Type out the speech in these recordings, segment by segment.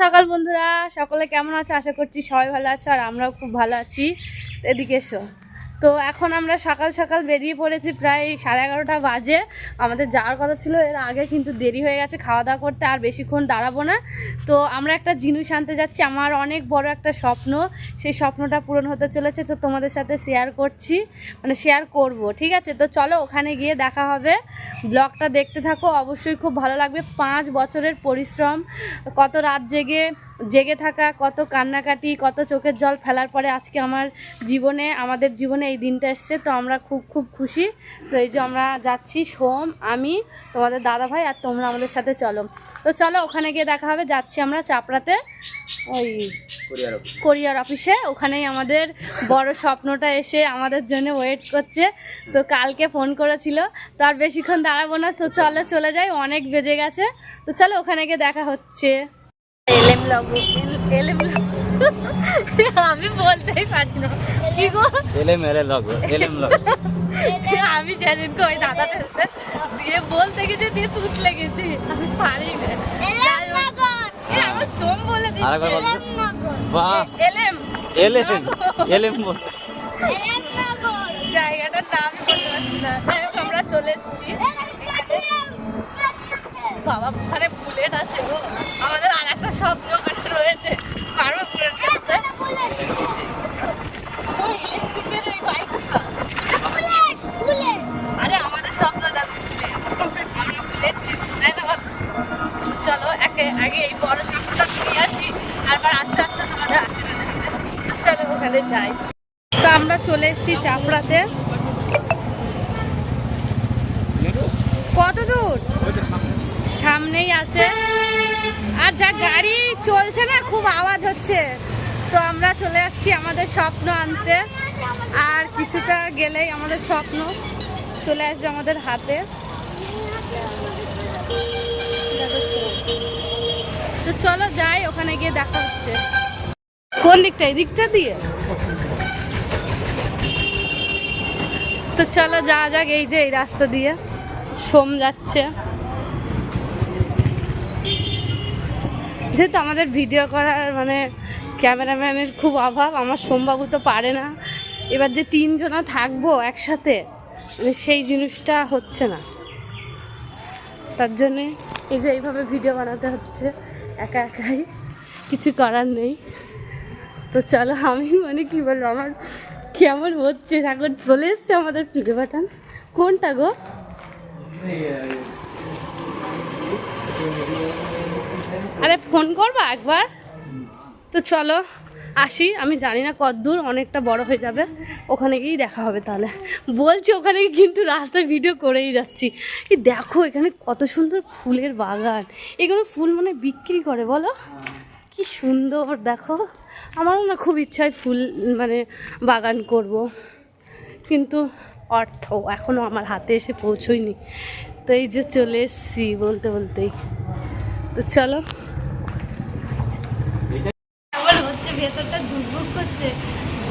সকাল বন্ধুরা, সকলে কেমন আছে? আশা করছি সবাই ভালো আছে আর আমরাও খুব ভালো আছি। এদিকে এসো। তো এখন আমরা সকাল সকাল বেরিয়ে পড়েছি প্রায় সাড়ে এগারোটা বাজে। আমাদের যাওয়ার কথা ছিল, এর আগে কিন্তু দেরি হয়ে গেছে খাওয়া দাওয়া করতে, আর বেশিক্ষণ দাঁড়াবো না। তো আমরা একটা জিনিস আনতে যাচ্ছি, আমার অনেক বড় একটা স্বপ্ন, সেই স্বপ্নটা পূরণ হতে চলেছে, তো তোমাদের সাথে শেয়ার করছি মানে শেয়ার করব, ঠিক আছে? তো চলো ওখানে গিয়ে দেখা হবে। ব্লগটা দেখতে থাকো, অবশ্যই খুব ভালো লাগবে। পাঁচ বছরের পরিশ্রম, কত রাত জেগে জেগে থাকা কত কান্নাকাটি কত চোখের জল ফেলার পরে আজকে আমার জীবনে আমাদের জীবনে এই দিনটা এসছে তো আমরা খুব খুব খুশি। তো এই যে আমরা যাচ্ছি সোম আমি তোমাদের দাদা ভাই আর তোমরা আমাদের সাথে চলো। তো চলো ওখানে গিয়ে দেখা হবে যাচ্ছি আমরা চাপড়াতে ওই কোরিয়ার অফিসে ওখানেই আমাদের বড় স্বপ্নটা এসে আমাদের জন্য ওয়েট করছে। তো কালকে ফোন করেছিল তো আর বেশিক্ষণ দাঁড়াবো না তো চলো চলে যাই অনেক বেজে গেছে। তো চলো ওখানে গিয়ে দেখা হচ্ছে। এলএম লগু এলএম আমি বলতেই পারছি না। কি গো? এলএম এল লগো এলএম লগো আমি সেদিনকে ওই দাদা টেস্টে দিয়ে বলতে গেছে দিয়ে তুট লেগেছি আমি পারি না। যাই হোক, এ, আমার সোম বলে দিচ্ছে। বলো। বাহ। এলএম এলএম এলএম জায়গাটার নামই বলতে পারছি না। যাই হোক আমরা চলে এসেছি। বাবা ওখানে বুলেট আছে গো। স্বপ্ন ওখানে রয়েছে। পারব বুলেট তো ইলেকট্রিকের এই বাইকটা আরে আমাদের স্বপ্ন দেখো। আমরা বুলেট তাই না চলো একে আগে এই বড় স্বপ্নটা নিয়ে আসি তারপর আস্তে আস্তে তোমাদের আশীর্বাদ চলো ওখানে যাই। তো আমরা চলে এসেছি চাপড়াতে। কত দূর? সামনেই আছে। আর যা গাড়ি চলছে না, খুব আওয়াজ হচ্ছে। তো আমরা চলে যাচ্ছি আমাদের স্বপ্ন আনতে। আর কিছুটা গেলেই আমাদের স্বপ্ন। চলে আসবে আমাদের হাতে। তো চলো যাই, ওখানে গিয়ে দেখা হচ্ছে। কোন দিকটা, এই দিকটা দিয়ে? তো চলো যাওয়া যাক, এই যে এই রাস্তা দিয়ে। সোম যাচ্ছে। যেহেতু আমাদের ভিডিও করার মানে ক্যামেরাম্যানের খুব অভাব, আমার সোমবাবু তো পারে না। এবার যে তিনজনা থাকব একসাথে মানে সেই জিনিসটা হচ্ছে না। তার জন্যে এই যে এইভাবে ভিডিও বানাতে হচ্ছে, একা একাই, কিছু করার নেই। তো চলো আমি মানে কি বলব, আমার কেমন হচ্ছে? এখন চলে এসছে আমাদের ফিরে বাটান কোনটা গো? আরে ফোন করবা একবার? তো চলো, আসি। আমি জানি না কত দূর, অনেকটা বড় হয়ে যাবে। ওখানে গিয়েই দেখা হবে তাহলে। বলছি ওখানে কিন্তু রাস্তায় ভিডিও করেই যাচ্ছি। এই দেখো, এখানে কত সুন্দর ফুলের বাগান। এগুলো ফুল মানে বিক্রি করে, বলো? কি সুন্দর, দেখো। আমারও না খুব ইচ্ছা হয় ফুল মানে বাগান করব। কিন্তু অর্থ এখনও আমার হাতে এসে পৌঁছয়নি। তো এই যে চলে এসছি বলতে বলতেই। তো চলো আমার হচ্ছে ভেতরটা দুর্ভোগ করছে।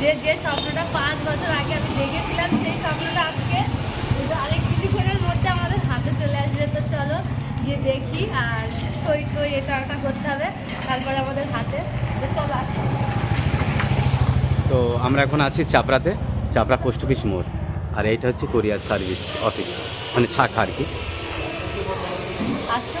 যে যে স্বপ্নটা পাঁচ বছর আগে আমি দেখেছিলাম সেই স্বপ্নটা আজকে আরেক কিছুক্ষণের মধ্যে আমাদের হাতে চলে আসবে। তো চলো গিয়ে দেখি আর সই টই এটা ওটা করতে হবে। তারপরে আমাদের হাতে তো চলো। তো আমরা এখন আছি চাপড়াতে চাপড়া পোস্ট অফিস মোড়। আর এইটা হচ্ছে কোরিয়ার সার্ভিস অফিস মানে শাখা আর কি। আসো।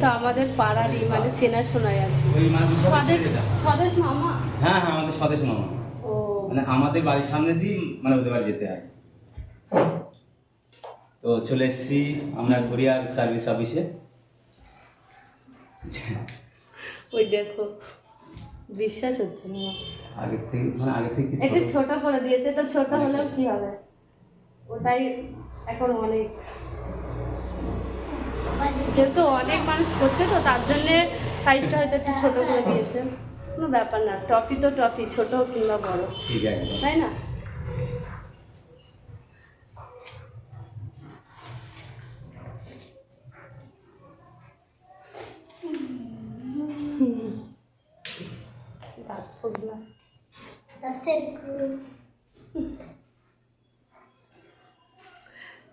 তো আমাদের পাড়ারই মানে চেনাশোনাই আছে ওই স্বদেশ স্বদেশ মামা? হ্যাঁ হ্যাঁ আমাদের স্বদেশ মামা। মানে আমাদের বাড়ির সামনে দিয়ে মানে ওদের বাড়ি যেতে হয়। তো চলে এসেছি আমরা কোরিয়ার সার্ভিস অফিসে ওই দেখো বিশ্বাস হচ্ছে না। আগে থেকে মানে আগে থেকে একটু ছোট করে দিয়েছে তো ছোট হলেও কি হবে? ওটাই এখন অনেক। যেহেতু অনেক মানুষ করছে তো তার জন্যে সাইজটা হয়তো একটু ছোট করে দিয়েছে। কোনো ব্যাপার না টফি তো টফি ছোট কিংবা বড়। তাই না?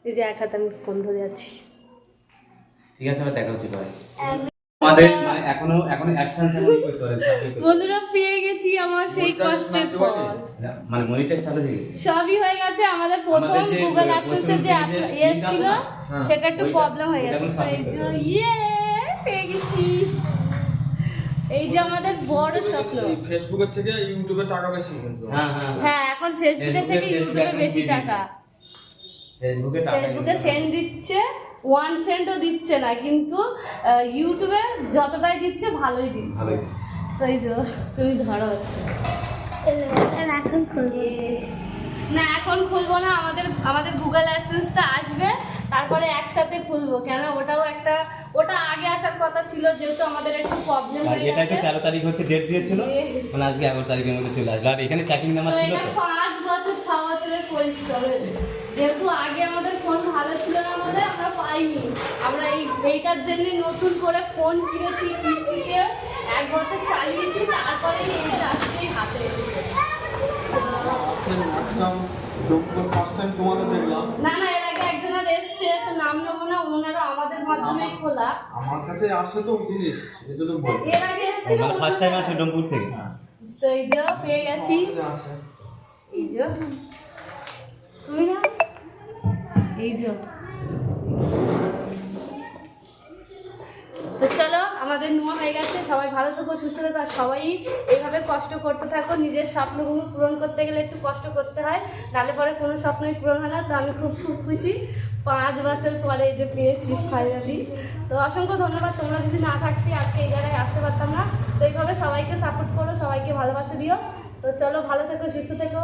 এই যে এক হাতে আমি ফোন ধরে আছি। ঠিক আছে আবার দেখা হচ্ছে পরে আমাদের মানে এখনও এখনও অ্যাকশন সেমন করতে পারে বন্ধুরা পেয়ে গেছি আমার সেই কষ্টের ফল। মানে মনিটাইজ চালু হয়ে গেছে। সবই হয়ে গেছে আমাদের প্রথম গুগল অ্যাক্সেসে যে ইয়ে ছিল? হ্যাঁ, সেটা একটু প্রবলেম হয়ে গেছে। এই যে ইয়ে পেয়ে গেছি। এই যে আমাদের বড় স্বপ্ন। এই ফেসবুকের থেকে ইউটিউবে টাকা বেশি কিন্তু। হ্যাঁ হ্যাঁ হ্যাঁ। এখন ফেসবুকের ফেসবুকে- থেকে ফেসবুকে ইউটিউবে বেশি টাকা। ফেসবুকে টাকা ফেসবুকে সেন্ড দিচ্ছে। ওয়ান সেন্টও দিচ্ছে না কিন্তু ইউটিউবে যতটাই দিচ্ছে ভালোই দিচ্ছে। ভালোই। তো যে তুমি ধরো। এখন না এখন খুলবো না আমাদের আমাদের গুগল অ্যাডসেন্সটা আসবে তারপরে একসাথে খুলবো কেন ওটাও একটা ওটা আগে আসার কথা ছিল যেহেতু আমাদের একটু প্রবলেম হয়ে গেছে কি তেরো তারিখ হচ্ছে ডেট দিয়েছিল? মানে আজকে এগারো তারিখের মধ্যে চলে আসলো আর এখানে ট্র্যাকিং নাম্বার তো এটা তো? পাঁচ বছর ছ বছরের পরিশ্রম যেহেতু আগে আমাদের ফোন ভালো ছিল না বলে আমরা পাইনি। আমরা এই এইটার জন্য নতুন করে ফোন কিনেছি কিস্তিতে এক বছর চালিয়েছি তারপরে এইটা আজকেই হাতে এসেছে। না না এর আগে একজনের এসছে তো নাম নেব না ওনারও আমাদের মাধ্যমে খোলা। আমার কাছে আসে তো জিনিস এই জন্য বলছি। এর আগে এসেছিল মানে ফার্স্ট টাইম আছে ডোমপুর থেকে। হ্যাঁ তো এই যে পেয়ে গেছি। এই যে। এই যে। তো চলো আমাদের নোয়া হয়ে গেছে। সবাই ভালো থাকো সুস্থ থাকো আর সবাই এইভাবে কষ্ট করতে থাকো। নিজের স্বপ্নগুলো পূরণ করতে গেলে একটু কষ্ট করতে হয়। নাহলে পরে কোনো স্বপ্নই পূরণ হয় না। তো আমি খুব খুব খুশি। পাঁচ বছর পরে এই যে পেয়েছি ফাইনালি তো অসংখ্য ধন্যবাদ। তোমরা যদি না থাকতে আজকে এই জায়গায় আসতে পারতাম না। তো এইভাবে সবাইকে সাপোর্ট করো সবাইকে ভালোবাসা দিও। তো চলো ভালো থেকো সুস্থ থেকো।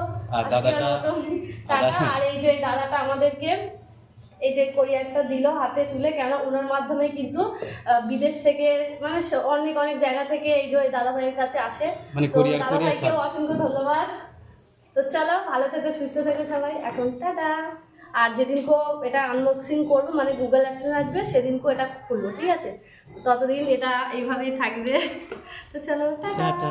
আর এই যে দাদাটা আমাদেরকে এই যে কোরিয়ারটা দিল হাতে তুলে কেন ওনার মাধ্যমে কিন্তু বিদেশ থেকে মানে অনেক অনেক জায়গা থেকে এই যে ওই দাদা ভাইয়ের কাছে আসে। মানে দাদা ভাইকেও অসংখ্য ধন্যবাদ। তো চলো ভালো থেকে সুস্থ থেকো সবাই। এখন টাটা। আর যেদিনকো এটা আনবক্সিং করব মানে গুগল অ্যাকশন আসবে সেদিনকো এটা খুলবো ঠিক আছে? ততদিন এটা এইভাবেই থাকবে। তো চলো টাটা।